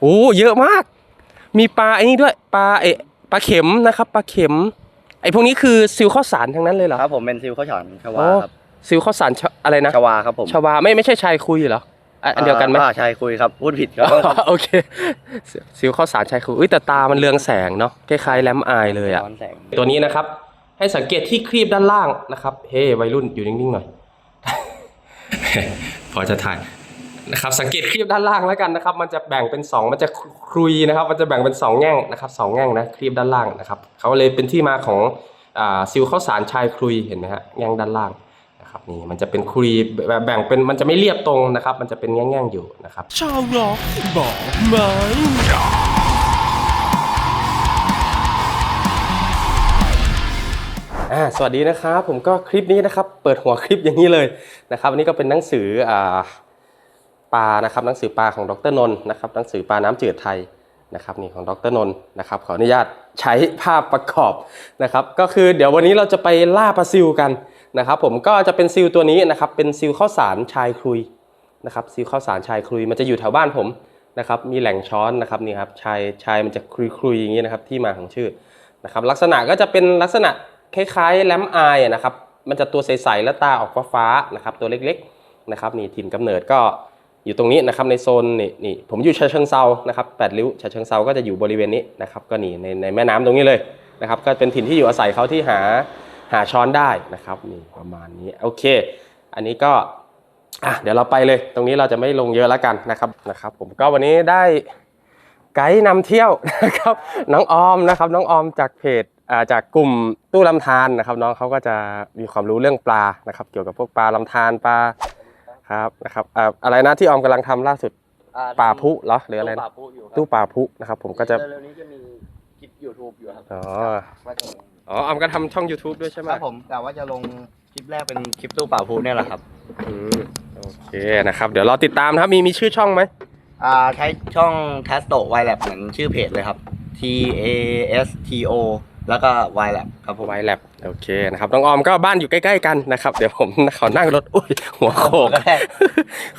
โอ้เยอะมาก มีปลาไอ้นี่ด้วยปลาเอะปลาเข็มนะครับปลาเข็ม ไอ้พวกนี้คือซิลข้าวสารทั้งนั้นเลยเหรอครับผมเป็นซิลข้าวฉานชวาโอ้ครับซิลข้าวสารชะอะไรนะชวาครับผมชวาไม่ไม่ใช่ชายคุยเหรออะอันเดียวกันไหมอ่าใช่คุยครับพูดผิดครับโอเคซิลข้าวสารชายคุยอุ้ยแต่ตามันเรืองแสงเนาะคล้ายๆแลมอายเลยอะย้อนแสงตัวนี้นะครับ ให้สังเกตที่ครีบด้านล่างนะครับ เฮ้วัยรุ่นอยู่นิ่งๆหน่อย พอจะถ่าย นะครับสังเกตครีบด้านล่างแล้วกันนะครับ มันจะแบ่งเป็น 2 มันจะครุยนะครับ มันจะแบ่งเป็น 2 แง่งนะครับสองแง่งนะครีบด้านล่างนะครับเขาเลยเป็นที่มาของอซิลข้าวสารชายครุยเห็นไหมฮะแง่งด้านล่างนะครับนี่มันจะเป็นครุยแบ่งเป็นมันจะไม่เรียบตรงนะครับ มันจะเป็นแง่งๆอยู่นะครับ ชาวร็อกบอกไหมสวัสดีนะครับ ผมก็คลิปนี้นะครับ เปิดหัวคลิปอย่างนี้เลยนะครับอันนี้ก็เป็นหนังสืออ่า ปลานะครับหนังสือปลาของดรนนท์นะครับหนังสือปลาน้ำจืดไทยนะครับนี่ของดรนนท์นะครับขออนุญาตใช้ภาพประกอบนะครับ ก็คือเดี๋ยววันนี้เราจะไปล่าปลาซิวกันนะครับผมก็จะเป็นซิลตัวนี้นะครับเป็นซิลข้าวสารชายครุยนะครับซิลข้าวสารชายครุยมันจะอยู่แถวบ้านผมนะครับมีแหล่งช้อนนะครับนี่ครับชายชายมันจะครุยครุยอย่างนี้นะครับที่มาของชื่อนะครับลักษณะก็จะเป็นลักษณะคล้ายๆแลมอายอะนะครับมันจะตัวใสๆและตาออกฟ้าๆนะครับตัวเล็กๆนะครับนี่ถิ่นกำเนิดก็ อยู่ตรงนี้นะครับในโซนนี่นี่ผมอยู่ชาเชิงเซานะครับแปดริ้วชาเชิงเซาก็จะอยู่บริเวณนี้นะครับก็นี่ในในแม่น้ำตรงนี้เลยนะครับก็เป็นถิ่นที่อยู่อาศัยเขาที่หาหาช้อนได้นะครับนี่ประมาณนี้โอเค อันนี้ก็อะเดี๋ยวเราไปเลยตรงนี้เราจะไม่ลงเยอะแล้วกันนะครับนะครับ ผมก็วันนี้ได้ไกด์นำเที่ยวนะครับน้องออมนะครับน้องออมจากเพจอ่าจากกลุ่มตู้ลำธารนะครับน้องเขาก็จะมีความรู้เรื่องปลานะครับ เกี่ยวกับพวกปลาลำธารปลา ครับนะครับอ่าอะไรนะที่ออมกำลังทำล่าสุดปลาพุเหรอหรืออะไรปนะลาพุอยู่ครับตู้ปลาพุนะครับ ผมก็จะเร็วๆนี้จะมีคลิป YouTube อยู่ครับอ๋อว่าจะลงอ๋อออมก็ทำช่อง YouTube ด้วยใช่ไหมครับผมแต่ว่าจะลงคลิปแรกเป็นคลิปตู้ปลาพุเนี่ยแหละครับ อืมโอเคนะครับ เดี๋ยวรอติดตามนะครับมีมีชื่อช่องไหมอ่าใช้ช่อง t a s t o y Lab เหมือนชื่อเพจเลยครับ T A S T O แล้วก็ Y Lab ครับผมไวแลบโอเคนะครับน้องออมก็บ้านอยู่ใกล้ๆกันนะครับ เดี๋ยวผมขอนั่งรถอุ้ยหัวโขก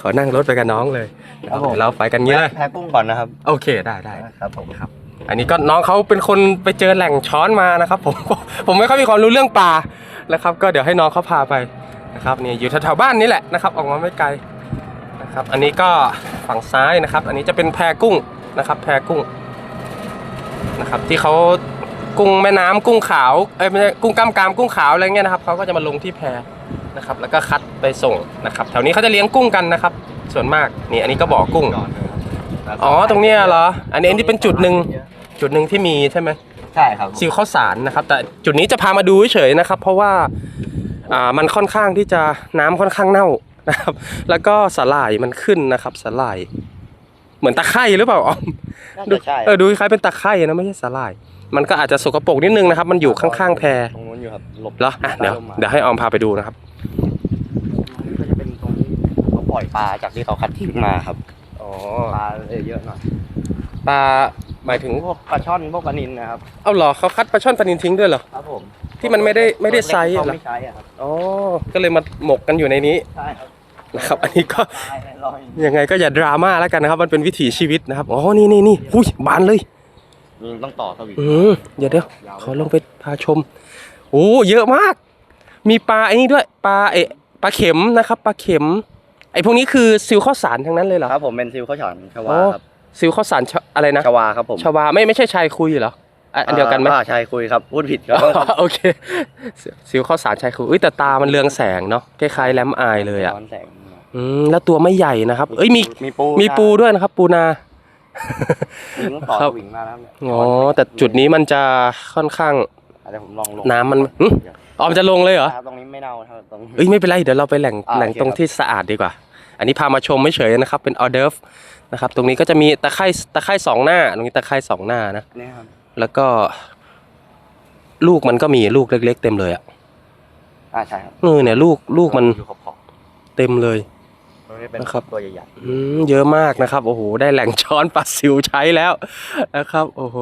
ขอนั่งรถไปกับน้องเลยครับผมเราไปกันงี้เลยแพ้กุ้งก่อนนะครับ โอเคได้ได้ครับผมครับ อันนี้ก็น้องเขาเป็นคนไปเจอแหล่งช้อนมานะครับผมผมไม่ค่อยมีความรู้เรื่องปลานะครับ ก็เดี๋ยวให้น้องเขาพาไปนะครับนี่อยู่แถวๆบ้านนี่แหละนะครับ ออกมาไม่ไกลนะครับ อันนี้ก็ฝั่งซ้ายนะครับ อันนี้จะเป็นแพกุ้งนะครับ แพกุ้งนะครับ ที่เขา กุ้งแม่น้ำกุ้งขาวเอ้ยไม่ใช่กุ้งกล้ามกรามกุ้งขาวอะไรเงี้ยนะครับเขาก็จะมาลงที่แพนะครับ แล้วก็คัดไปส่งนะครับ แถวนี้เขาจะเลี้ยงกุ้งกันนะครับ ส่วนมากนี่อันนี้ก็บ่อกุ้งอ๋อตรงเนี้ยเหรอ อันนี้อันนี้เป็นจุดหนึ่งจุดหนึ่งที่มีใช่ไหมใช่ครับซิลข้าวสารนะครับ แต่จุดนี้จะพามาดูเฉยๆนะครับ เพราะว่าอ่ามันค่อนข้างที่จะน้ำค่อนข้างเน่านะครับ แล้วก็สลายมันขึ้นนะครับสลาย เหมือนตะไคร่หรือเปล่าอ๋อมน่าดูจะใช่เออดูคล้ายเป็นตะไคร่นะไม่ใช่สลาย มันก็อาจจะสกปรกนิดนึงนะครับ มันอยู่ข้างๆแพตรงนู้นอยู่ครับหลบเหรออะเดี๋ยวเดี๋ยวให้ออมพาไปดูนะครับก็จะเป็นตรงที่เขาปล่อยปลาจากที่เขาคัดทิ้งมาครับอ๋อปลาเลยเยอะหน่อยปลาหมายถึงพวกปลาช่อนพวกปลานิลนะครับเอาเหรอเขาคัดปลาช่อนปลานินทิ้งด้วยเหรอครับผมที่มันไม่ได้ไม่ได้ไซส์เขาเหรอไม่ใช้อะครับอ๋อก็เลยมาหมกกันอยู่ในนี้ใช่ครับนะครับ อันนี้ก็ตายลอยยังไงก็อย่าดราม่าแล้วกันนะครับ มันเป็นวิถีชีวิตนะครับ อ๋อ นี่นี่นี่อุ้ยบานเลย นี่ต้องต่อสวิงอืมเดี๋ยวเดี๋ยวขอลงไปพาชม โอ้เยอะมาก มีปลาไอ้นี่ด้วยปลาเอะปลาเข็มนะครับปลาเข็ม ไอ้พวกนี้คือซิลข้าวสารทั้งนั้นเลยเหรอครับผมเป็นซิลข้าวฉานชวาอ๋อครับซิลข้าวสารชะอะไรนะชวาครับผมชวาไม่ไม่ใช่ชายคุยเหรออะอันเดียวกันไหมอ่าใช่คุยครับพูดผิดครับโอเคซิลข้าวสารชายคุยอุ้ยแต่ตามันเรืองแสงเนาะคล้ายๆแลมอายเลยอะย้อนแสงอืมแล้วตัวไม่ใหญ่นะครับ เอ้ยมีมีปูมีปูด้วยนะครับ ปูนามี ต้องต่อครัสบวิงมาแล้วเนี่ยอ๋อแต่จุดนี้มันจะค่อนข้างเดี๋ยวผมลองลงน้ำมันหึออมจะลงเลยเหรอครับตรงนี้ไม่เน่าเท่าตรงเอ้ยไม่เป็นไรเดี๋ยวเราไปแหล่งอ่าแหล่งโอเคตรงที่สะอาดดีกว่า อันนี้พามาชมไม่เฉยนะครับ เป็นออเดิร์ฟนะครับ ตรงนี้ก็จะมีตะไคร่ตะไคร่สองหน้า ตรงนี้ตะไคร่สองหน้านะเนี่ยครับแล้วก็ ลูกมันก็มีลูกเล็ก ๆ เต็มเลยอะอ่าใช่ครับเออเนี่ยลูกลูกมันอยู่ขอบเต็มเลย ๆตรงนี้เป็นนะครับ ตัวใหญ่อืมเยอะมากนะครับ โอ้โห ได้แหล่งช้อนปลาซิวใช้แล้วนะครับ โอ้โห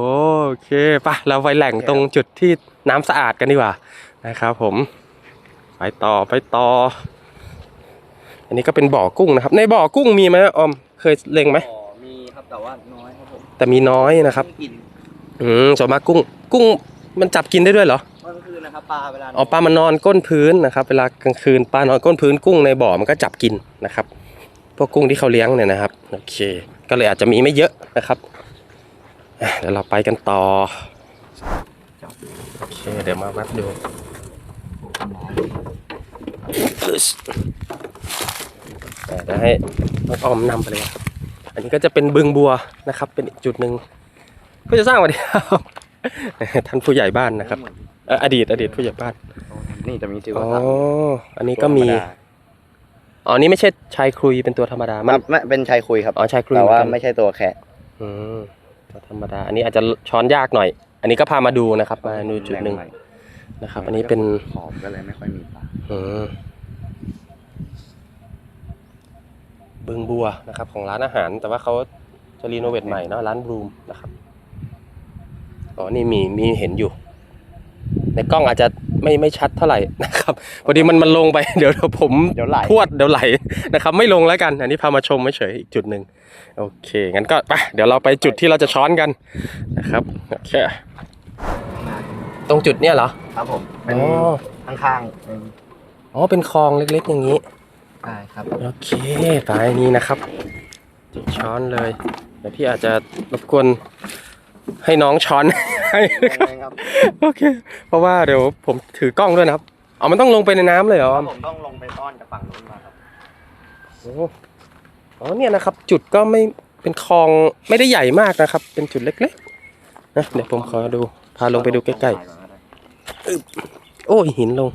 โอเคไปเราไปแหล่งตรงจุดที่น้ำสะอาดกันดีกว่านะครับ ผม ไปต่อไปต่อ อันนี้ก็เป็นบ่อกุ้งนะครับ ในบ่อกุ้งมีไหมออม เคยเล็งไหมๆอ๋อมีครับแต่ว่าน้อยครับครับผมแต่มีน้อยนะครับกินอืมส่วนมากกุ้ง กุ้งมันจับกินได้ด้วยเหรอเมื่อคื นะครับปลาเวลาอ๋อปลามันนอนก้นพื้นนะครับ เวลากลางคืนปลานอนก้นพื้นกุ้งในบ่อมันก็จับกินนะครับ พวกกุ้งที่เขาเลี้ยงเนี่ยนะครับโอเค ก็เลยอาจจะมีไม่เยอะนะครับเดี๋ยวเราไปกันต่อโอเคเดี๋ยวมาวัดดูแต่เดี๋ยวให้น้องออมนำไปเลยครับ อันนี้ก็จะเป็นบึงบัวนะครับ เป็นอีกจุดหนึ่งก็จะสร้างวันนี้ครับท่านผู้ใหญ่บ้านนะครับ เอ่ออดีตอดีตผู้ใหญ่บ้านนี่จะมีจิวอ๋อสัตว์อันนี้ก็มีอ๋อนี่ไม่ใช่ชายครุยเป็นตัวธรรมดามัมันนไม่เป็นชายคุยครับ อ๋อชายครุยแต่ว่าเหอนกันไม่ใช่ตัวแคะอืมตัวธรรมดา อันนี้อาจจะช้อนยากหน่อย อันนี้ก็พามาดูนะครับมาดูจุดหนึ่งแหล่ใม่นะครับ อันนี้เป็นขอบก็เลยไม่ค่อยมีปลาอืมบึงบัวนะครับ ของร้านอาหาร แต่ว่าเขาจะรีโนเวทใหม่เนาะร้านบลูมนะครับอ๋อนี่มีมีเห็นอยู่ ในกล้องอาจจะไม่ไม่ชัดเท่าไหร่นะครับพอดีมันมันลงไปเดี๋ยวเดี๋ยวผมเดี๋ยวไหลพวดเดี๋ยวไหลนะครับ ไม่ลงแล้วกัน อันนี้พามาชมเฉยๆอีกจุดหนึ่งโอเคงั้นก็ไปเดี๋ยวเราไปจุดที่เราจะช้อนกันนะครับโอเคตรงจุดเนี้ยเหรอครับผมเป็นอ๋อข้างๆเป็นอ๋อเป็นคลองเล็กๆอย่างนี้ใช่ครับโอเคไปนี้นะครับ จุดช้อนเลยเดี๋ยวพี่อาจจะรบกวน ให้น้องช้อนให้นะครับครับโอเค เพราะว่าเดี๋ยวผมถือกล้องด้วยนะครับอ๋อมันต้องลงไปในน้ำเลยเหรอผมต้องลงไปต้อนจากฝั่งนู้นมาครับโอ้อ๋อเนี่ยนะครับ จุดก็ไม่เป็นคลองไม่ได้ใหญ่มากนะครับ เป็นจุดเล็กๆนะเดี๋ยวผมขอดูพาลงไปดูใกล้ๆโอ้ยหินลง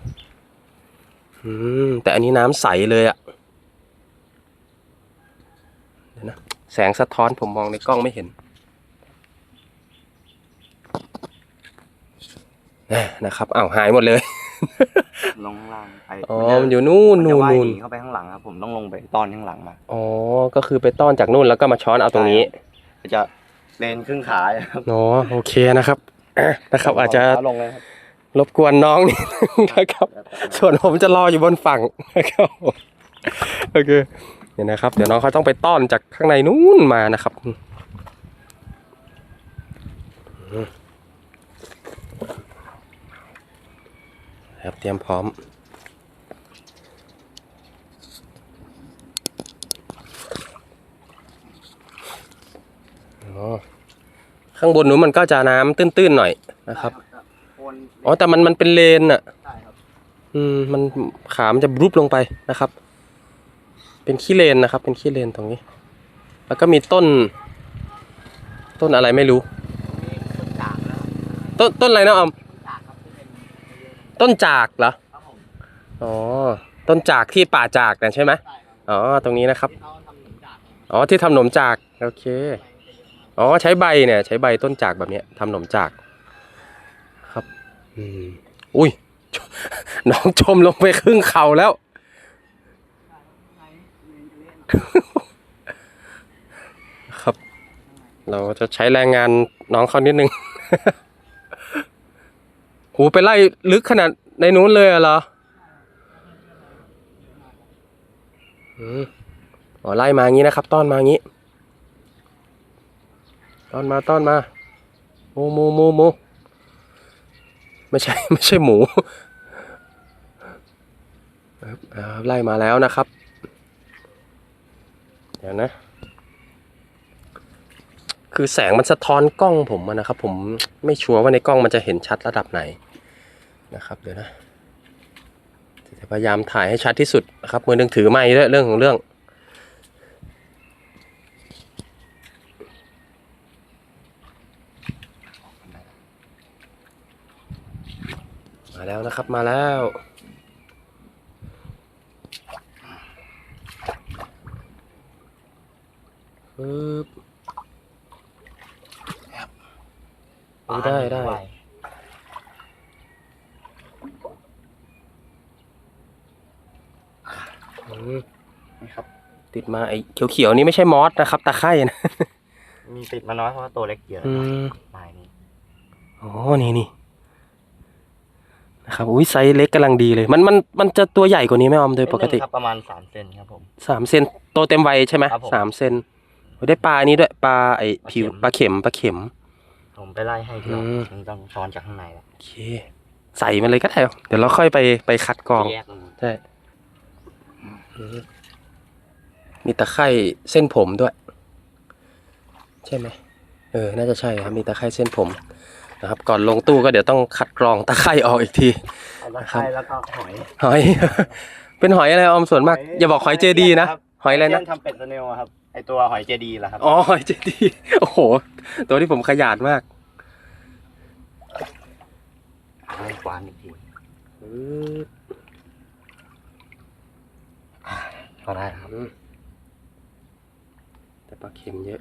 อืมแต่อันนี้น้ำใสเลยอะเดี๋ยวนะแสงสะท้อนผมมองในกล้องไม่เห็น น่นะครับอ้าวหายหมดเลย ลงข้างล่างไปอ๋อมันอยู่นู่นมันจะนู่นว่ายนู่นหนีเข้าไปข้างหลังครับผมต้องลงไปต้อนข้างหลังมาอ๋อก็คือไปต้อนจากนู่นแล้วก็มาช้อนเอาตรงนี้ จะเลนครึ่งขาครับอ๋อโอเคนะครับอะนะครับอาจจะเลงเลยครับรบกวนน้องนิดนึงนะครับ ส่วนผมจะรออยู่บนฝั่งนะครับโอเคเดี๋ยวนะครับ เดี๋ยวน้องเขาต้องไปต้อนจากข้างในนู้นมานะครับอืม ครับเตรียมพร้อมอ๋อข้างบนนู้นมันก็จะน้ำตื้นๆหน่อยนะครับโคนอ๋อแต่มันมันเป็นเลนอะใช่ครับอืมมันขามนจะบรุบลงไปนะครับ เป็นขี้เลนนะครับ เป็นขี้เลนตรงนี้ แล้วก็มีต้น ต้นอะไรไม่รู้จากแล้วต้นต้นอะไรนะออม จากครับที่เป็น ต้นจากเหรอครับผมอ๋อต้นจากที่ป่าจากนะใช่ไหมใช่ครับอ๋อตรงนี้นะครับที่เขาทำหนุนจากอ๋อที่ทำขนมจากโอเคอ๋อใช้ใบเนี่ย ใช้ใบต้นจากแบบเนี้ยทำขนมจาก ครับอืมอุ้ย น้องจมลงไปครึ่งเข่าแล้วครับ เราจะใช้แรงงานน้องเขานิดนึง โหไปไล่ลึกขนาดในนู้นเลยเหรออ๋อไล่มางี้นะครับ ต้อนมางี้ ต้อนมาต้อนมาหมูหมูหมูหมูไม่ใช่ไม่ใช่หมูไล่มาแล้วนะครับ เดี๋ยวนะ คือแสงมันสะท้อนกล้องผมนะครับ ผมไม่ชัวร์ว่าในกล้องมันจะเห็นชัดระดับไหนนะครับ เดี๋ยวนะจะพยายามถ่ายให้ชัดที่สุดนะครับมือหนึงถือไม้ด้วยเรื่องของเรื่อง มาแล้วนะครับมาแล้วปึ๊บ เออได้ได้อืมนี่ครับ ติดมาไอ้เขียวๆนี่ไม่ใช่มอสนะครับ ตะไคร่นะมีติดมาน้อยเพราะว่าตัวเล็กเยอะอืมลายนี้อ๋อนี่นี่นะครับอุ้ยไซส์เล็กกำลังดีเลย มันมันมันจะตัวใหญ่กว่านี้ไหมออมโดยปกตินิดนึงครับประมาณสามเซนครับผม สามเซนโตเต็มวัยใช่ไหมครับผมสามเซนได้ปลาอันนี้ด้วยปลาไอผิวปปลาลาเข็เข็มมปลาเข็ม ผมไปไล่ให้ที่เราอืม มันต้องช้อนจากข้างในแล้วโอเค ใส่มาเลยก็ได้ เดี๋ยวเราค่อยไปไปคัดกรอง แยกมันใช่ มีตะไคร่เส้นผมด้วย ใช่ไหมเออ น่าจะใช่ครับ มีตะไคร่เส้นผมนะครับ ก่อนลงตู้ก็เดี๋ยวต้องคัดกรองตะไคร่ออกอีกทีแล้วไข่แล้วก็หอยหอย เป็นหอยอะไรออมส่วนมาก อย่าบอกหอยเจดีนะ หอยอะไรนะเที่งทำเป็ดสเนลอะครับ ไอตัวหอยเจดีแหละครับ อ๋อหอยเจดีโอ้โห ตัวที่ผมขยาดมากให้กวานอีกทีก็ได้ครับอืมแต่ปลาเค็มเยอะ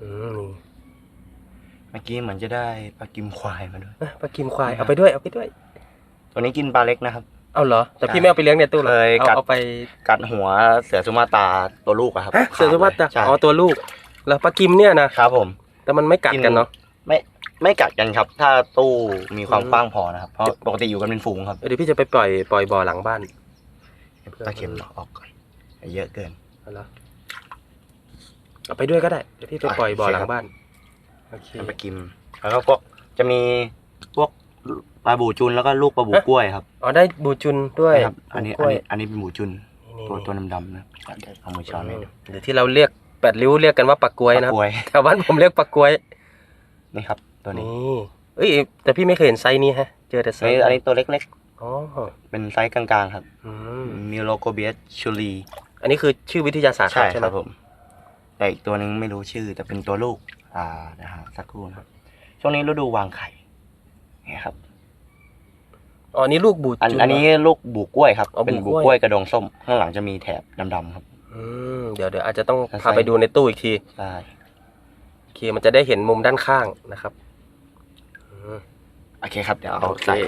อืมนี่เมื่อกี้เหมือนจะได้ปลากิมควายมาด้วยอะปลากิมควายเอาไปด้วยเอาไปด้วย ตัวนี้กินปลาเล็กนะครับ เอาเหรอ แต่พี่ไม่เอาไปเลี้ยงในตู้หรอเคยเอากัด เอาไปกัดหัวเสือสุมาตราตัวลูกอะครับฮะเสือสวัสดิ์ใช่อ๋อตัวลูกแล้วปลากิมเนี่ยนะครับผม แต่มันไม่กัดกันเนาะ ไม่ไม่กัดกันครับ ถ้าตู้มีความอืมกว้างพอนะครับเพราะปกติอยู่กันเป็นฝูงครับเดี๋ยวพี่จะไปปล่อยปล่อยบ่อหลังบ้านปลาเค็มออกก่อนเยอะเกินเอาละเอาไปด้วยก็ได้เดี๋ยวพี่ไปปล่อยบ่อหลังบ้านโอเคปลากิม แล้วก็พวกจะมีพวก ปลาบูจุนแล้วก็ลูกปลาบูกล้วยครับอ๋อได้บูจุนด้วยครับ อันนี้กอันล้วยนี้อันนี้เป็นบูจุนนี่ตัวๆตัวดำๆนะเอามือช้อนให้ดูหรือที่เราเรียกแปดริ้วเรียกกันว่าปักกล้วยปนะลากล้วยแถวบ้านผมเรียกปักกล้วยนี่ครับ ตัวนี้นี่เอ้ยแต่พี่ไม่เคยเห็นไซส์นี้ฮะ เจอแต่ไซอันส์นี้อันนี้ตัวเล็กอ๋อๆเป็นไซส์กลางๆครับอืมมิโลโกเบียสชูลีอันนี้คือชื่อวิทยาศาสตร์ใช่ใช่คไหมรับผมแต่อีกตัวหนึงไม่รู้ชื่อ แต่เป็นตัวลูก อ่านะฮะสักครู่นะครับช่วงนี้ฤดูวางไข่เนี่ยครับ อ๋อนี่ลูกบูอันจุนอันนี้ลูกบูกล้วยครับ อ๋อเป็นบูบูกกล้วยล้วยกระดองส้ม ข้างหลังจะมีแถบดำๆครับ อืมเดี๋ยวเดี๋ยวอาจจะต้องไซส์พาไปดูในตู้อีกที ใช่ โอเคมันจะได้เห็นมุมด้านข้างนะครับอืม โอเคครับ เดี๋ยวโอเอาเค ใส่เ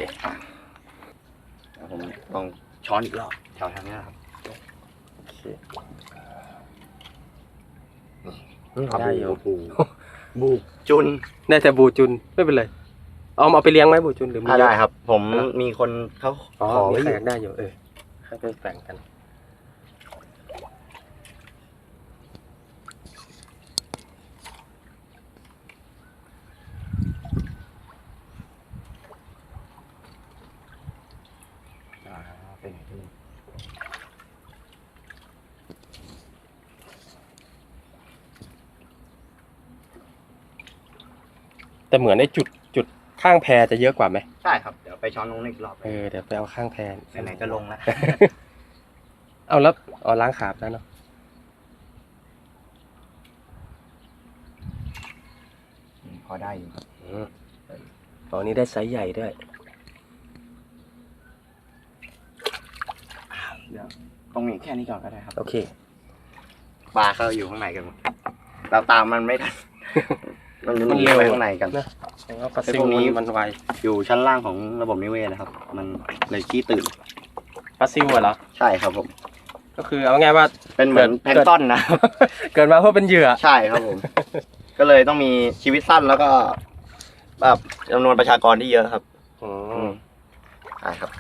ดี๋ยวผมลองช้อนอีกรอบแถวทางนี้นะครับอืมได้อยู่บูบูจุน ได้แต่บูจุนไม่เป็นไร เอาเอาไปเลี้ยงไหมบูจุนหรือมีถ้าเยอะ ได้ครับ ผมมีคนเขาอ๋อขอมีไว้ใคอรยู่อยากได้อยู่เออให้ไปแบ่งกัน อ่าเป็นไงที่นี่แต่เหมือนไอ้จุดจุด ข้างแพจะเยอะกว่าไหมใช่ครับ เดี๋ยวไปช้อนลงอีกรอบเออเดี๋ยวไปเอาข้างแพไหนๆก็ลงแล้ว เอาแล้วเอาล้างขาบแล้วเนาะพอได้อยู่ครับอืมอ๋อนี่ได้ไซส์ใหญ่ด้วยเดี๋ยวตรงนี้แค่นี้ก่อนก็ได้ครับ โอเค ปลาเขาอยู่ข้างในกันหมดเราตามมันไม่ทัน มันจะมันมีเร็วไปข้างในกันนะ แสดงว่าปลาไอ้ซิพลวกนี้มันมันไวอยู่ชั้นล่างของระบบนิเวศนะครับ มันเลยขี้ตื่นปลาซิลเหรอ ใช่ครับผม ก็คือเอาง่ายว่า เป็นเหมือนเกิแพลดงก์ต้นนะครับเกิดมาเพื่อเป็นเหยื่อ ใช่ครับผม ก็เลยต้องมีชีวิตสั้นแล้วก็แบบจำนวนประชากรที่เยอะครับอือืมมใช่ครับ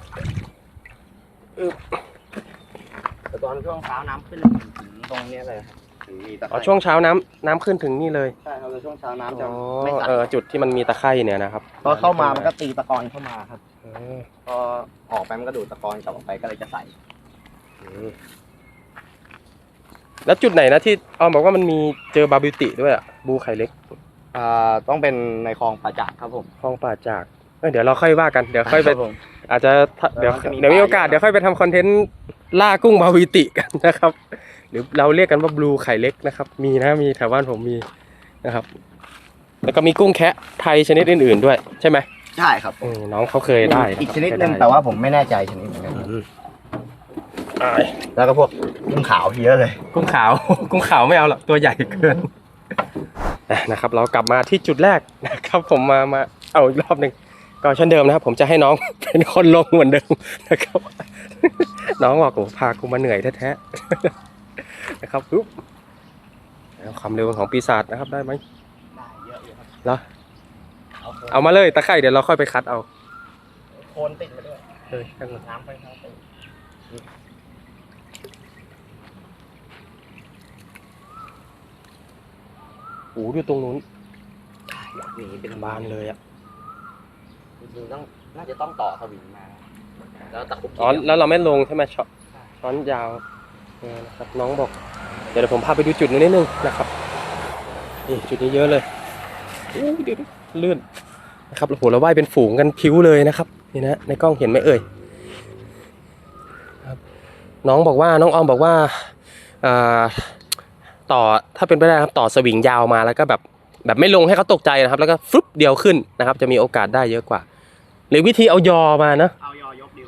แต่ตอนช่วงเช้าน้ำขึ้นถึงตรงเนี้ยเลยครับ ถึงมีตะไคอ๋อร่ช่วงเช้าน้ำน้ำขึ้นถึงนี่เลยใช่ครับแต่ช่วงเช้าน้ำจะอ๋อไม่สั่นเออจุดที่มันมีตะไคร่เนี่ยนะครับพอเข้ามามันก็ตีตะกอนเข้ามาครับอืมพอออกไปมันก็ดูดตะกอนกลับออกไปก็เลยจะใสอืมแล้วจุดไหนนะที่ออมบอกว่ามันมีเจอบาบิวติด้วยอะบูไข่เล็กอ่าต้องเป็นในคลองปลาจากครับผมคลองป่าจาก เอ้ยเดี๋ยวเราค่อยว่ากันเดี๋ยวค่อยไปรับผม อาจจะถ้าเดี๋ยวมันจะมีเดี๋ยวมีโอกาสปลาอยู่เดี๋ยวค่อยไปทำคอนเทนต์ล่ากุ้งบาวิติกันนะครับห รือเราเรียกกันว่าบลูไข่เล็กนะครับ มีนะมีแถวบ้านผมมีนะครับ แล้วก็มีกุ้งแคะไทยชนิดอื่น ๆด้วย ใช่ไหมใช่ครับเออน้องเขาเคยได้ะครับอีกชนิดหเคยนึงไแต่ว่าผมไม่แน่ใจชนิดเหมือนกันอืมอ่าแล้วก็พวกกุ้งขาวเยอะเลย กุ้งขาว กุ้งขาวไม่เอาหรอกตัวใหญ่เกินอะนะครับ เรากลับมาที่จุดแรกนะครับ ผมมามาเอาอีกรอบหนึ่งก็เช่นเดิมนะครับ ผมจะให้น้อง เป็นคนลงเหมือนเดิมนะครับ น้องบอกโอ้พากูมาเหนื่อยแท้ๆ นะครับปุ๊บความเร็วของปีศาจนะครับได้ไหมได้เยอะอยู่ครับเหรอเอาเอามาเลยตะไคร่เดี๋ยวเราค่อยไปคัดเอาโคนติดมาด้วยเฮ้ยช่างน้ำไปน้ำไปโอ้โหดูตรงนู้นอยากหนีเป็นบานเลยอะคือต้องน่าจะต้องต่อสวิงมา แล้วตะคุบอ๋อแล้วเราไม่ลงใช่ไหมช็อตช้อนยาว เออนะครับน้องบอก เดี๋ยวเดี๋ยวผมพาไปดูจุดนู้นิดนึงนะครับนี่จุดนี้เยอะเลยอู้เดี๋ยวเลื่อนนะครับโอ้โหเราว่ายเป็นฝูงกันพิ้วเลยนะครับนี่นะในกล้องเห็นไหมเอ่ยครับน้องบอกว่าน้องออมบอกว่าอ่าต่อถ้าเป็นไปได้ครับต่อสวิงยาวมาแล้วก็แบบแบบไม่ลงให้เขาตกใจนะครับ แล้วก็ฟลุปเดียวขึ้นนะครับ จะมีโอกาสได้เยอะกว่า หรือวิธีเอายอมานะเอา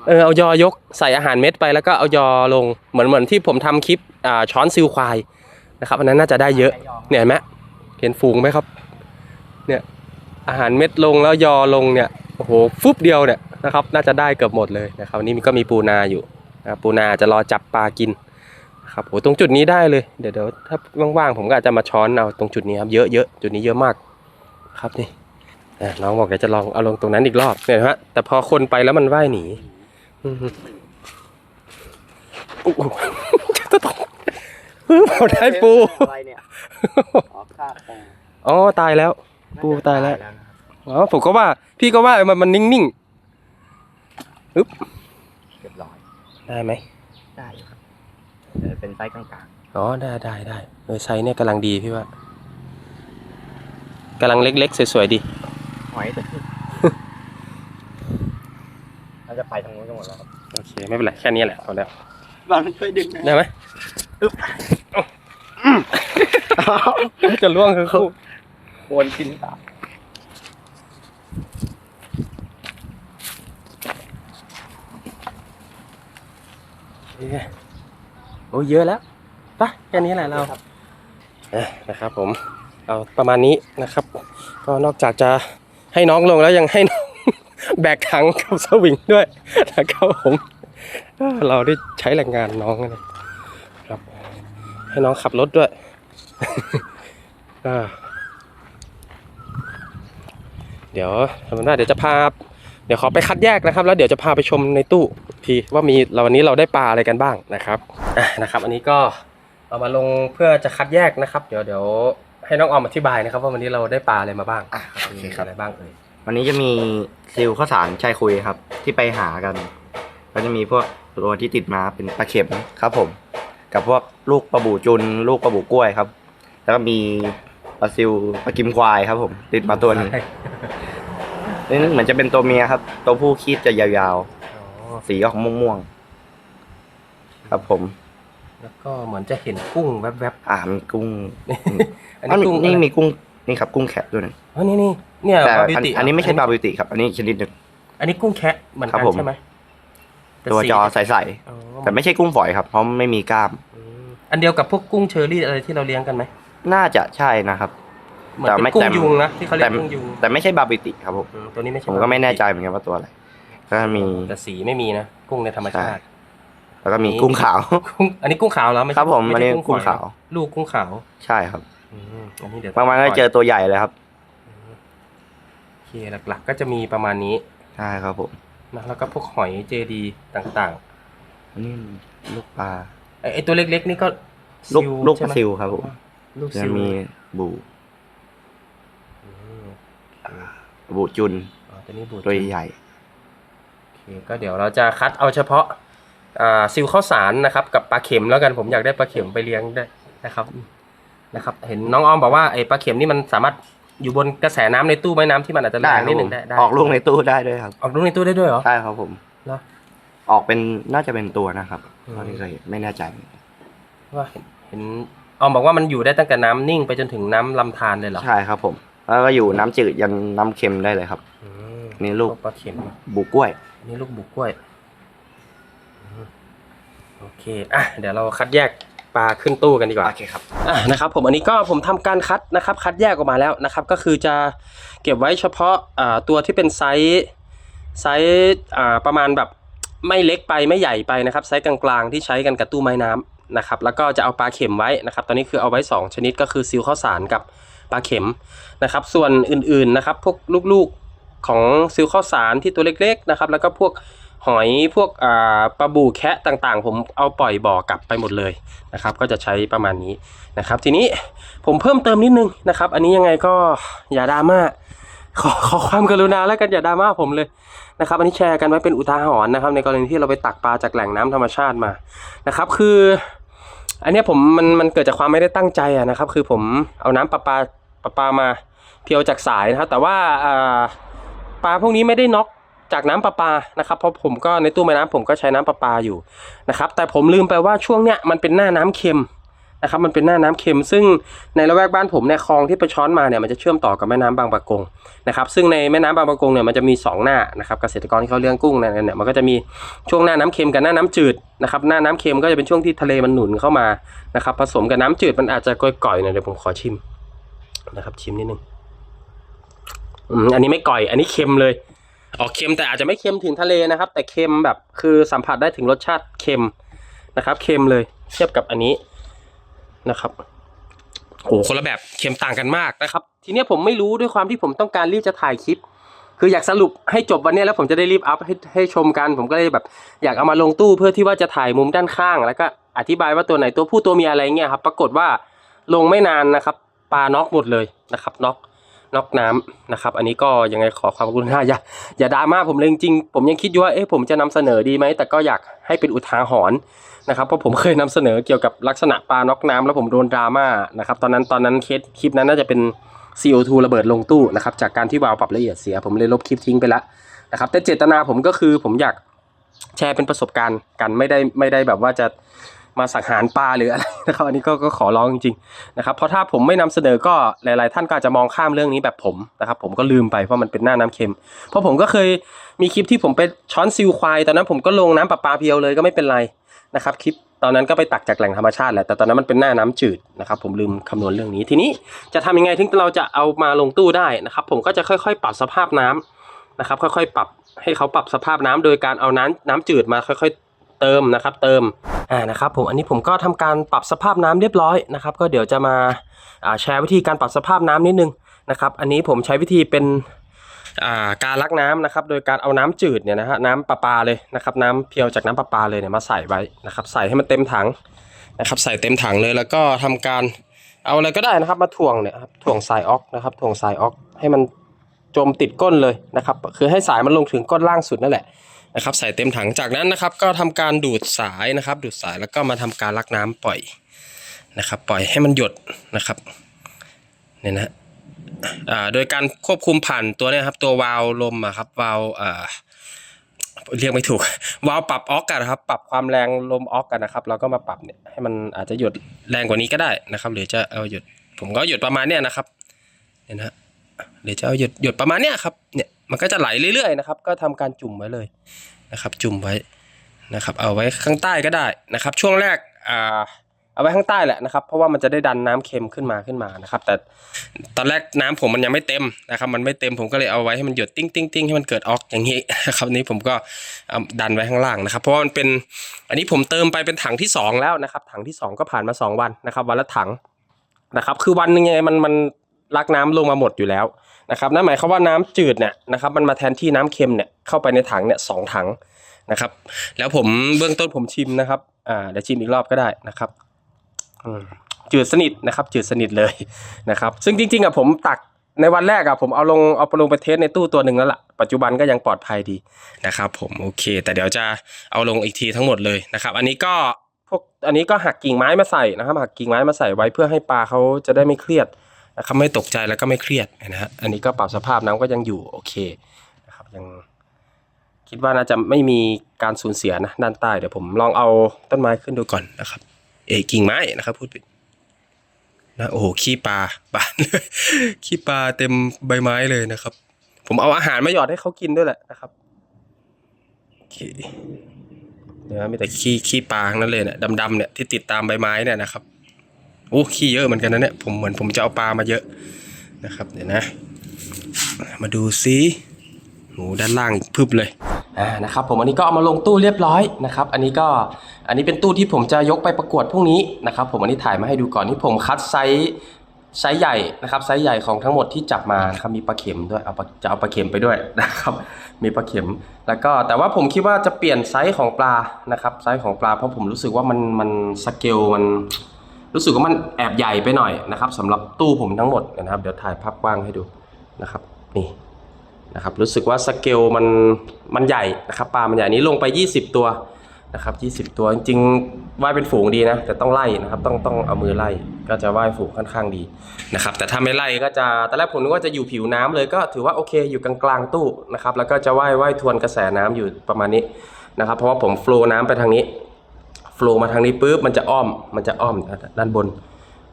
เออเอายอยกใส่อาหารเม็ดไปแล้วก็เอายอลงเหมือนเหมือนที่ผมทำคลิปอ่าช้อนซิลควายนะครับอันนั้นน่าจะได้เยอะเนี่ยเห็นไหมเห็นฝูงไหมครับ เนี่ยอาหารเม็ดลงแล้วยอลงเนี่ยโอ้โหฟุบเดียวเนี่ยนะครับ น่าจะได้เกือบหมดเลยนะครับวันนี้ก็มีปูนาอยู่นะครับปูนาจะรอจับปลากินนะครับโอ้ตรงจุดนี้ได้เลยเดี๋ยวเดี๋ยวถ้าว่างๆผมก็อาจจะมาช้อนเอาตรงจุดนี้ครับเยอะเยอะจุดนี้เยอะมากครับนี่อะน้องบอกเดี๋ยวจะลองเอาลงตรงนั้นอีกรอบเนี่ยนะฮะแต่พอคนไปแล้วมันว่ายหนีอืม โอ้โหจะตกเอาได้ปูอะไรเนี่ยอ๋อคาดปูอ๋อตายแล้ว ปูตายแล้วนะครับอ๋อผมก็ว่า พี่ก็ว่ามันมันนิ่งเรียบร้อยๆได้ไหมได้อยู่ครับเดี๋ยวเป็นไซส์กลางอ๋อได้ได้ได้เออไซส์เนี่ยกำลังดีพี่ว่ากำลังเล็กๆสวยๆดีๆหอยตัวเรา จะไปทางนู้นกันหมดแล้วครับโอเคไม่เป็นไรแค่นี้แหละพอแล้วบางช่วยดึงนะได้ไหมจะล่วงคือคู่วนกินตาโอ้ยเยอะแล้วปะแค่นี้แหละเราเอ้ยนะครับผม เอาประมาณนี้นะครับ ก็นอกจากจะให้น้องลงแล้วยังให้น้อง แบกถังกับสวิงด้วยนะครับผมเอ้อเราได้ใช้แรงงานน้องเลยครับ ให้น้องขับรถด้วยอ่าเดี๋ยวทำหน้าเดี๋ยวจะพา เดี๋ยวขอไปคัดแยกนะครับ แล้วเดี๋ยวจะพาไปชมในตู้อีกทีว่ามีเราวันนี้เราได้ปลาอะไรกันบ้างนะครับอะนะครับ อันนี้ก็เอามาลงเพื่อจะคัดแยกนะครับ เดี๋ยวเดี๋ยวให้น้องออมอธิบายนะครับ ว่าวันนี้เราได้ปลาอะไรมาบ้างอะโอเคครับมีอะไรบ้างเอ่ย วันนี้จะมีซิลข้าวสารชายคุยครับ ที่ไปหากัน ก็จะมีพวกตัวที่ติดมาเป็นปลาเข็มครับ ผม กับพวกลูกปลาบูจุน ลูกปลาบูกล้วยครับ แล้วก็มีปลาซิลปลากิมควายครับ ผม ติดมาตัวหนึงนี่เหมือนจะเป็นตัวเมียครับ ตัวผู้คีบจะยาวอ๋อๆสีออกม่วงๆครับผม แล้วก็เหมือนจะเห็นกุ้งแวบอ่ามีกุ้งๆอันนี้กุ้งนี่อะไรมีกุ้งนี่ครับกุ้งแคะด้วยนะ อ๋อนี่นี่ เนี่ยแต่บาร์บีอันติอันนี้ไม่ใช่บาร์บิวติครับ อันนี้ชนิดหนึ่ง อันนี้กุ้งแคะเหมือนครักันบผม ใช่ไหมแตัวจอสีใสอ๋อๆแต่ไม่ใช่กุ้งฝอยครับเพราะไม่มีกล้ามอืมอันเดียวกับพวกกุ้งเชอรี่อะไรที่เราเลี้ยงกันไหมน่าจะใช่นะครับ เหมือนเป็นกุ้งยุงนะที่เขาเรียแต่กกุ้งยุงแต่ไม่ใช่บาร์บิวติครับผมอืมตัวนี้ไม่ใช่ผมก็ไม่แน่ใจเหมือนกันว่าตัวอะไรก็มีแต่สีไม่มีนะกุ้งในธรรมชาติ แล้วก็มีกุ้งขาว กุ้งอันนี้กุ้งขาวแล้วไม่ใช่ครับผมไใช่อันนี้ฝยกุ้งขาว ลูกกุ้งขาวใช่ครับ อืมอันนี้เดี๋ยวบางวันก็เจอตัวใหญ่เลยครับโอเค หลักๆ ก็จะมีประมาณนี้ใช่ครับผมนะแล้วก็พวกหอยเจดีต่างอันนี้ลูกปลาๆไอ้ไอ้ตัวเล็กๆนี่ก็ลูกซิลูกใช่ไหมซิลครับผมลูกจะซิลมีบูอืมบูจุนอ๋อตัวนี้บูดตัวใหญ่ โอเคก็เดี๋ยวเราจะคัดเอาเฉพาะอ่าซิลข้าวสารนะครับ กับปลาเข็มแล้วกันผมอยากได้ปลาเข็มไปเลี้ยงได้วยนะครับนะครับ เห็นน้องออมบอกว่าไอ้ปลาเข็มนี่มันสามารถ อยู่บนกระแสน้ำในตู้ไม้น้ำที่มันอาจจะแรได้งครับนิดผหนึ่มงได้ได้ออกลูกในตู้ได้ด้วยครับออกลูกในตู้ได้ด้วยเหรอ ใช่ครับผมเหรอออกเป็นน่าจะเป็นตัวนะครับอืม เท่าที่เคยเห็นไม่แน่ใจ ว่าเห็นเห็นออมบอกว่ามันอยู่ได้ตั้งแต่น้ำนิ่งไปจนถึงน้ำลำธารเลยเหรอใช่ครับผม แล้วก็อยู่น้ำจืดยันน้ำเค็มได้เลยครับ อืมนี่ลูกปลาเข็มบูกล้วย อันนี่ลูกบุกกล้วยอืมโอเค อะ เดี๋ยวเราคัดแยก ปลาขึ้นตู้กันดีกว่าโอเคครับอะนะครับผมอันนี้ก็ผมทำการคัดนะครับ คัดแยกออกมาแล้วนะครับ ก็คือจะเก็บไว้เฉพาะอ่าตัวที่เป็นไซส์ไซส์อ่าประมาณแบบไม่เล็กไปไม่ใหญ่ไปนะครับไซส์กลางๆที่ใช้กันกับตู้ไม้น้ำนะครับแล้วก็จะเอาปลาเข็มไว้นะครับ ตอนนี้คือเอาไว้ 2 ชนิดก็คือซิลข้าวสารกับปลาเข็มนะครับ ส่วนอื่นๆนะครับ พวกลูกๆของซิลข้าวสารที่ตัวเล็กๆนะครับ แล้วก็พวก หอยพวกปลาบูแคะต่างๆ ผมเอาปล่อยบ่อกลับไปหมดเลยนะครับ ก็จะใช้ประมาณนี้นะครับ ทีนี้ผมเพิ่มเติมนิดนึงนะครับ อันนี้ยังไงก็อย่าดราม่าขอขอความกรุณาแล้วกันอย่าดราม่าผมเลยนะครับอันนี้แชร์กันไว้เป็นอุทาหรณ์นะครับ ในกรณีที่เราไปตักปลาจากแหล่งน้ำธรรมชาติมานะครับ คือ อันนี้ผมมันมันเกิดจากความไม่ได้ตั้งใจะนะครับ คือผมเอาน้ำประปาประปามาเพียวจากสายนะครับแต่ว่าปลาพวกนี้ไม่ได้น็อก จากน้ำประปานะครับเพราะผมก็ในตู้แม่น้ำผมก็ใช้น้ำประปาอยู่นะครับแต่ผมลืมไปว่าช่วงเนี้ยมันเป็นหน้าน้ำเค็มนะครับมันเป็นหน้าน้ำเค็ม ซึ่งในละแวกบ้านผมเนี่ยคลองที่ไปช้อนมาเนี่ยมันจะเชื่อมต่อกับแม่น้ำบางปะกงนะครับซึ่งในแม่น้ำบางปะกงเนี่ยมันจะมีสองหน้านะครับเกษตรกรที่เขาเลี้ยงกุ้งเนี่ยเนี่ยมันก็จะมีช่วงหน้าน้ำเค็มกับหน้าน้ำจืดนะครับหน้าน้ำเค็มก็จะเป็นช่วงที่ทะเลมันหนุนเข้ามานะครับผสมกับน้ำจืดมันอาจจะก่อยๆหน่อยเดี๋ยวผมขอชิมนะครับชิมนิดนึงอันนี้ไม่ก่อยอันนี้เค็มเลย ออกเค็มแต่อาจจะไม่เค็มถึงทะเลนะครับ แต่เค็มแบบคือสัมผัสได้ถึงรสชาติเค็มนะครับเค็มเลยเทียบกับอันนี้นะครับโหคนละแบบเค็มต่างกันมากนะครับ ทีเนี้ยผมไม่รู้ด้วยความที่ผมต้องการรีบจะถ่ายคลิป คืออยากสรุปให้จบวันนี้แล้วผมจะได้รีบอัพให้ให้ชมกัน ผมก็เลยแบบ อยากเอามาลงตู้เพื่อที่ว่าจะถ่ายมุมด้านข้าง แล้วก็อธิบายว่าตัวไหนตัวผู้ตัวเมียอะไรเงี้ยครับ ปรากฏว่าลงไม่นานนะครับปลาน็อกหมดเลยนะครับน็อก น็อกน้ำนะครับ อันนี้ก็ยังไงขอความกรุณาอย่าอย่าดราม่าผมเลยจริงผมยังคิดอยู่ว่าเอ๊ะผมจะนำเสนอดีไหมแต่ก็อยากให้เป็นอุทาหรณ์นะครับเพราะผมเคยนำเสนอเกี่ยวกับลักษณะปลาน็อกน้ำแล้วผมโดนดราม่านะครับตอนนั้นตอนนั้นเคสคลิปนั้นน่าจะเป็น CO2 ระเบิดลงตู้นะครับจากการที่วาล์วปรับละเอียดเสีย ผมเลยลบคลิปทิ้งไปแล้วนะครับแต่เจตนาผมก็คือผมอยากแชร์เป็นประสบการณ์กันไม่ได้ไม่ได้แบบว่าจะ มาสังหารปลาหรืออะไรนะครับอันนี้ก็ก็ขอร้องจริงๆนะครับเพราะถ้าผมไม่นำเสนอก็หลาย ๆ ท่านก็อาจจะมองข้ามเรื่องนี้แบบผมนะครับผมก็ลืมไปเพราะมันเป็นหน้าน้ำเค็ม เพราะผมก็เคยมีคลิปที่ผมไปช้อนซิลควายตอนนั้นผมก็ลงน้ำประปาเพียวเลยก็ไม่เป็นไรนะครับคลิปตอนนั้นก็ไปตักจากแหล่งธรรมชาติแหละแต่ตอนนั้นมันเป็นหน้าน้ำจืดนะครับผมลืมคำนวณเรื่องนี้ทีนี้จะทำยังไงถึงเราจะเอามาลงตู้ได้นะครับผมก็จะค่อยๆ ปรับสภาพน้ำนะครับค่อยๆ ปรับให้เขาปรับสภาพน้ำโดยการเอาน้ำน้ำจืดมาค่อยๆ เติมนะครับ เติม อ่านะครับผมอันนี้ผมก็ทำการปรับสภาพน้ำเรียบร้อยนะครับ ก็เดี๋ยวจะมาแชร์วิธีการปรับสภาพน้ำนิดนึงนะครับ อันนี้ผมใช้วิธีเป็นการลักน้ำนะครับ โดยการเอาน้ำจืดเนี่ยนะฮะน้ำประปาเลยนะครับ น้ำเพียวจากน้ำประปาเลยเนี่ยมาใส่ไว้นะครับ ใส่ให้มันเต็มถังนะครับ ใส่เต็มถังเลยแล้วก็ทำการเอาอะไรก็ได้นะครับ มาถ่วงเนี่ยครับถ่วงสายออกนะครับถ่วงสายออกให้มันจมติดก้นเลยนะครับ คือให้สายมันลงถึงก้นล่างสุดนั่นแหละ นะครับใส่เต็มถังจากนั้นนะครับ ก็ทำการดูดสายนะครับ ดูดสายแล้วก็มาทำการลักน้ำปล่อยนะครับ ปล่อยให้มันหยดนะครับเนี่ยนะอ่าโดยการควบคุมผ่านตัวเนี้ครับตัววาล์วลมอะครับวาล์วอ่าเรียกไม่ถูกวาล์วปรับออกกันนะครับ ปรับความแรงลมออกกันนะครับ เราก็มาปรับเนี่ยให้มันอาจจะหยดแรงกว่านี้ก็ได้นะครับ หรือจะเอาหยดผมก็หยดประมาณเนี้ยนะครับเนี่ยนะเดี๋ยวจะเอาหยดหยดประมาณเนี้ยครับเนี่ย มันก็จะไหลเรื่อยๆนะครับ ก็ทำการจุ่มไว้เลยนะครับ จุ่มไว้นะครับ เอาไว้ข้างใต้ก็ได้นะครับ ช่วงแรกอ่าเอาไว้ข้างใต้แหละนะครับ เพราะว่ามันจะได้ดันน้ำเค็มขึ้นมาขึ้นมานะครับ แต่ตอนแรกน้ำผมมันยังไม่เต็มนะครับ มันไม่เต็มผมก็เลยเอาไว้ให้มันหยดติ้งติ้งติ้งให้มันเกิดออกอย่างนี้นะครับนี้ผมก็ดันไว้ข้างล่างนะครับ เพราะว่ามันเป็นอันนี้ผมเติมไปเป็นถังที่สองแล้วนะครับ ถังที่สองก็ผ่านมาสองวันนะครับ วันละถังนะครับ คือวันหนึงไงมันมัน ลักน้ำลงมาหมดอยู่แล้วนะครับนั่นหมายความว่าน้ำจืดเนี่ยนะครับมันมาแทนที่น้ำเค็มเนี่ยเข้าไปในถังเนี่ยสองถังนะครับ แล้วผมเบื้องต้นผมชิมนะครับอ่าเดี๋ยวชิมอีกรอบก็ได้นะครับจืดสนิทนะครับ จืดสนิทเลยนะครับ ซึ่งจริงๆอะผมตักในวันแรกอะผมเอาลงเอาไปลงไปเทสในตู้ตัวหนึ่งแล้วล่ะปัจจุบันก็ยังปลอดภัยดีนะครับ ผมโอเค แต่เดี๋ยวจะเอาลงอีกทีทั้งหมดเลยนะครับ อันนี้ก็พวกอันนี้ก็หักกิ่งไม้มาใส่นะครับ หักกิ่งไม้มาใส่ไว้เพื่อให้ปลาเขาจะได้ไม่เครียด นะครับไม่ตกใจแล้วก็ไม่เครียดนะฮะอันนี้ก็ปรับสภาพน้ำก็ยังอยู่โอเคนะครับยังคิดว่าน่าจะไม่มีการสูญเสียนะด้านใต้เดี๋ยวผมลองเอาต้นไม้ขึ้นดูก่อนนะครับ เอกิ่งไม้นะครับพูดผิดนะโอ้โหขี้ปลาบานเลยขี้ปลาเต็มใบไม้เลยนะครับ ผมเอาอาหารมาหยอดให้เขากินด้วยแหละนะครับเนี่ยมีแต่ขี้ขี้ปลาทั้งนั้นเลยเนี่ยดำๆเนี่ยที่ติดตามใบไม้เนี่ยนะครับ โอ้ขี้เยอะเหมือนกันนะเนี่ยผมเหมือนผมจะเอาปลามาเยอะนะครับเดี๋ยวนะ มาดูซิโหด้านล่างพึบเลยอ่านะครับผมอันนี้ก็เอามาลงตู้เรียบร้อยนะครับอันนี้ก็อันนี้เป็นตู้ที่ผมจะยกไปประกวดพรุ่งนี้นะครับผมอันนี้ถ่ายมาให้ดูก่อนนี่ผมคัดไซส์ไซส์ใหญ่นะครับไซส์ใหญ่ของทั้งหมดที่จับมานะครับมีปลาเข็มด้วยเอาปลาจะเอาปลาเข็มไปด้วยนะครับมีปลาเข็มแล้วก็แต่ว่าผมคิดว่าจะเปลี่ยนไซส์ของปลานะครับไซส์ของปลาเพราะผมรู้สึกว่ามันมันสเกลมัน รู้สึกว่ามันแอบใหญ่ไปหน่อยนะครับสำหรับตู้ผมทั้งหมดนะครับ เดี๋ยวถ่ายภาพกว้างให้ดูนะครับ นี่นะครับ รู้สึกว่าสเกลมันมันใหญ่นะครับปลามันใหญ่นี้ลงไป 20 ตัวนะครับ 20 ตัวจริงๆว่ายเป็นฝูงดีนะ แต่ต้องไล่นะครับ ต้องต้องเอามือไล่ ก็จะว่ายฝูงค่อนข้างดีนะครับ แต่ถ้าไม่ไล่ก็จะตอนแรกผมนึกว่าจะอยู่ผิวน้ำเลยก็ถือว่าโอเคอยู่กลางๆตู้นะครับ แล้วก็จะว่ายว่ายทวนกระแสน้ำอยู่ประมาณนี้นะครับ เพราะว่าผมโฟล์น้ำไปทางนี้ โฟลว์มาทางนี้ปุ๊บมันจะอ้อมมันจะอ้อมด้านบน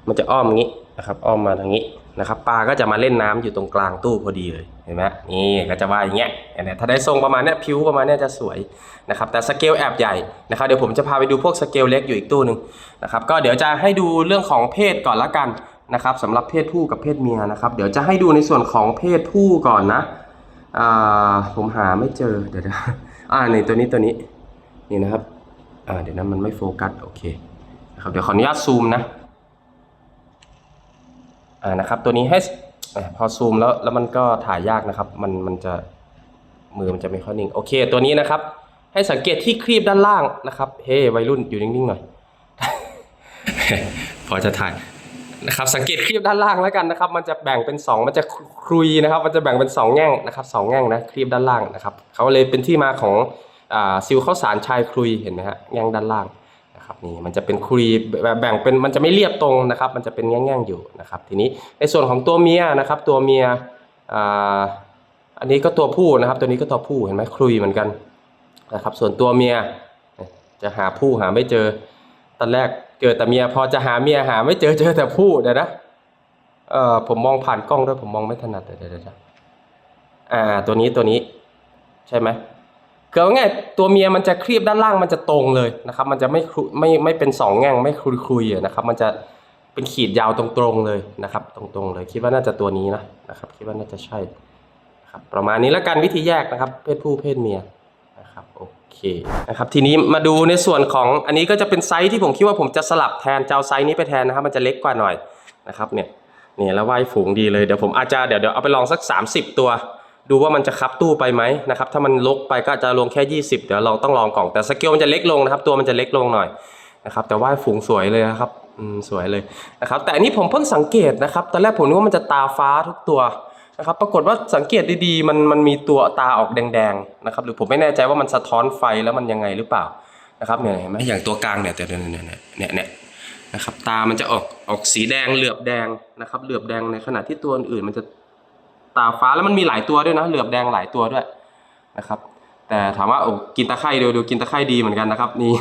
มันจะอ้อมอย่างนี้นะครับ อ้อมมาทางนี้นะครับปลาก็จะมาเล่นน้ำอยู่ตรงกลางตู้พอดีเลยเห็นไหมนี่ก็จะว่าอย่างเงี้ยเนี่ยถ้าได้ทรงประมาณเนี้ยผิวประมาณเนี้ยจะสวยนะครับแต่สเกลแอบใหญ่นะครับเดี๋ยวผมจะพาไปดูพวกสเกลเล็กอยู่อีกตู้หนึ่งนะครับก็เดี๋ยวจะให้ดูเรื่องของเพศก่อนละกันนะครับสำหรับเพศผู้กับเพศเมียนะครับ เดี๋ยวจะให้ดูในส่วนของเพศผู้ก่อนนะผมหาไม่เจอเดี๋ยวอ่าในตัวนี้ตัวนี้นี่นะครับ เดี๋ยวนั้นมันไม่โฟกัสโอเคนะครับเดี๋ยวขออนุญาตซูมนะอ่านะครับตัวนี้ให้พอซูมแล้วแล้วมันก็ถ่ายยากนะครับ มันมันจะมือมันจะไม่ค่อยนิ่งโอเค ตัวนี้นะครับ ให้สังเกตที่ครีบด้านล่างนะครับ เฮ้วัยรุ่นอยู่นิ่งๆหน่อย พอจะถ่ายนะครับ สังเกตครีบด้านล่างแล้วกันนะครับ มันจะแบ่งเป็น 2 มันจะครุยนะครับ มันจะแบ่งเป็น 2 แง่งนะครับสองแง่งนะครีบด้านล่างนะครับเขาเลยเป็นที่มาของ ซิลข้าวสารชายครุยเห็นไหมฮะแง่งด้านล่างนะครับนี่มันจะเป็นครุยแบ่งเป็นมันจะไม่เรียบตรงนะครับ มันจะเป็นแง่งๆอยู่นะครับ ทีนี้ในส่วนของตัวเมียนะครับ ตัวเมียอันนี้ก็ตัวผู้นะครับ ตัวนี้ก็ตัวผู้เห็นไหมครุยเหมือนกันนะครับ ส่วนตัวเมียจะหาผู้หาไม่เจอ ตอนแรกเจอแต่เมียพอจะหาเมียหาไม่เจอเจอแต่ผู้เดี๋ยวนะเอ่อผมมองผ่านกล้องด้วยผมมองไม่ถนัดเดี๋ยวเดี๋ยวเดี๋ยวอ่าตัวนี้ตัวนี้ใช่ไหม คือเอาง่ายตัวเมียมันจะครีบด้านล่างมันจะตรงเลยนะครับ มันจะไม่ไม่ไม่เป็นสองแง่งไม่คุยคุยนะครับ มันจะเป็นขีดยาวตรงๆเลยนะครับ ตรงๆเลย คิดว่าน่าจะตัวนี้นะนะครับ คิดว่าน่าจะใช่นะครับประมาณนี้แล้วกันวิธีแยกนะครับ เพศผู้เพศเมียนะครับโอเคนะครับทีนี้มาดูในส่วนของอันนี้ก็จะเป็นไซส์ที่ผมคิดว่าผมจะสลับแทนจะเอาไซส์นี้ไปแทนนะครับ มันจะเล็กกว่าหน่อยนะครับเนี่ยเนี่ยแล้วว่ายฝูงดีเลยเดี๋ยวผมอาจจะเดี๋ยวเดี๋ยวเอาไปลองสัก 30 ตัว ดูว่ามันจะคับตู้ไปไหมนะครับถ้ามันลกไปก็อาจจะลงแค่ 20 เดี๋ยวเราต้องลองกล่องแต่สเกลมันจะเล็กลงนะครับ ตัวมันจะเล็กลงหน่อยนะครับแต่ว่ายฝูงสวยเลยนะครับอืมสวยเลยนะครับแต่อันนี้ผมเพิ่งสังเกตนะครับตอนแรกผมนึกว่ามันจะตาฟ้าทุกตัวนะครับปรากฏว่าสังเกตดีๆมันมันมีตัวตาออกแดงๆนะครับหรือผมไม่แน่ใจว่ามันสะท้อนไฟแล้วมันยังไงหรือเปล่านะครับเนี่ยเห็นไหมอย่างตัวกลางเนี่ยแต่เนี่ยเนี่ยเนี่ยเนี่ยนะครับตามันจะออกออกสีแดงเหลือบแดงนะครับเหลือบแดงในขณะที่ตัวอื่นมันจะ ตาฟ้าแล้วมันมีหลายตัวด้วยนะเหลือบแดงหลายตัวด้วยนะครับ แต่ถามว่าโอ้กินตะไคร่ดูดูกินตะไคร่ดีเหมือนกันนะครับนี่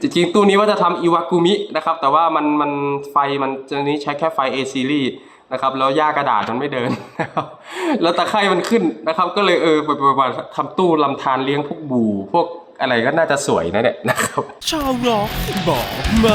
จริงๆตู้นี้ว่าจะทำอิวากุมินะครับ แต่ว่ามันมันไฟมันตัวนี้ใช้แค่ไฟ A series นะครับแล้วหญ้ากระดาษมันไม่เดิน แล้วตะไคร่มันขึ้นนะครับ ก็เลยเออไปไปๆทำตู้ลำธารเลี้ยงพวกบูพวกอะไรก็น่าจะสวยนะเนี่ยนะครับ ชาวร็อกบอกไหม